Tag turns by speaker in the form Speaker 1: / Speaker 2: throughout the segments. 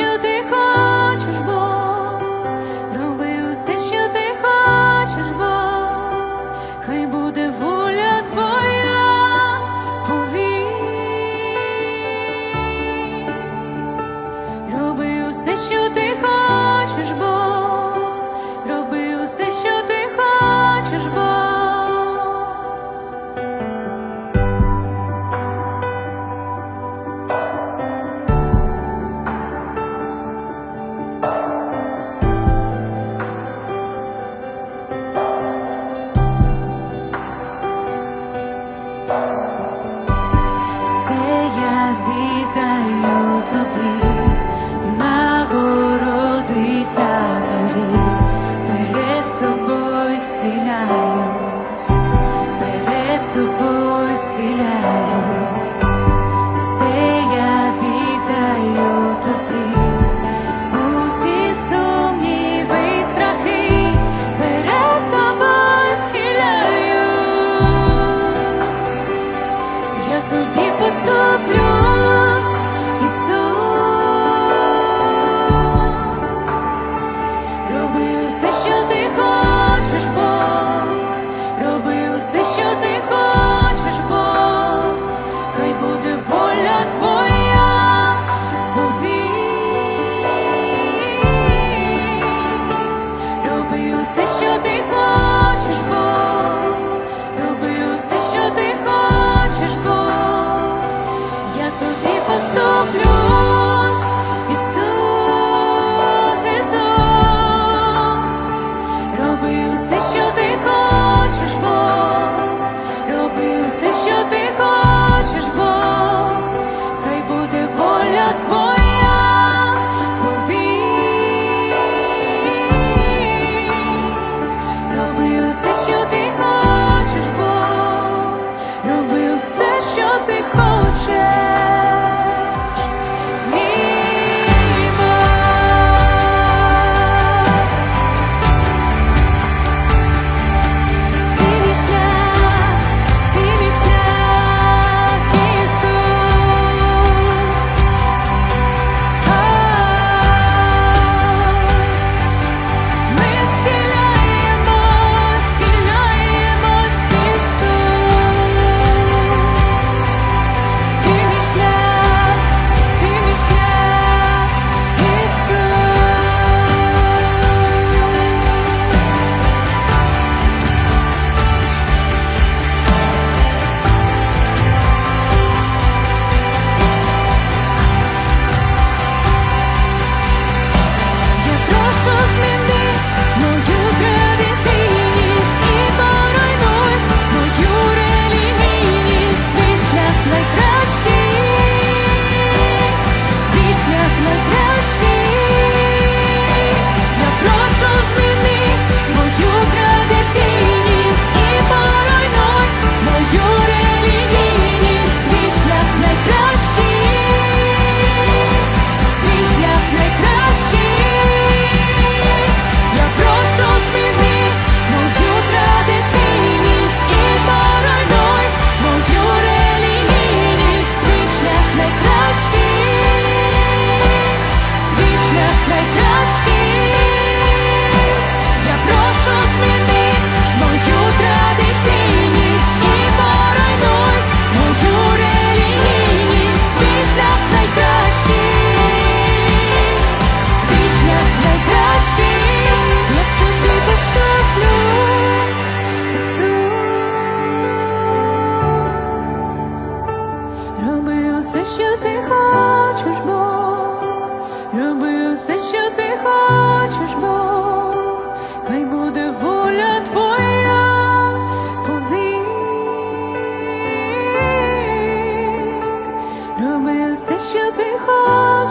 Speaker 1: що ти хочеш, Бог, роби що ти хочеш, Бог, хай буде воля твоя, повір. Роби усе, що ти хочеш, Бог,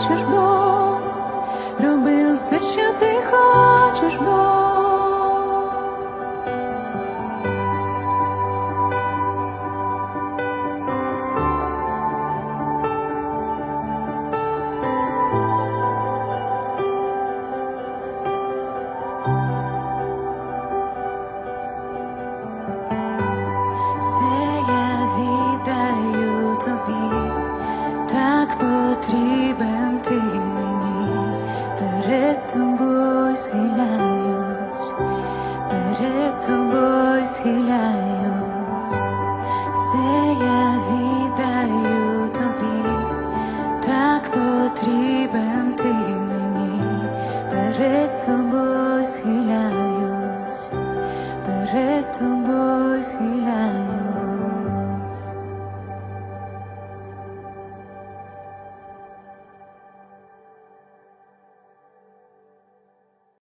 Speaker 1: хочеш, бо роби усе, що ти хочеш, бо. Схиляюсь, все я віддаю тобі, так потрібен ти мені, перед тобою схиляюсь. Перед тобою схиляюсь.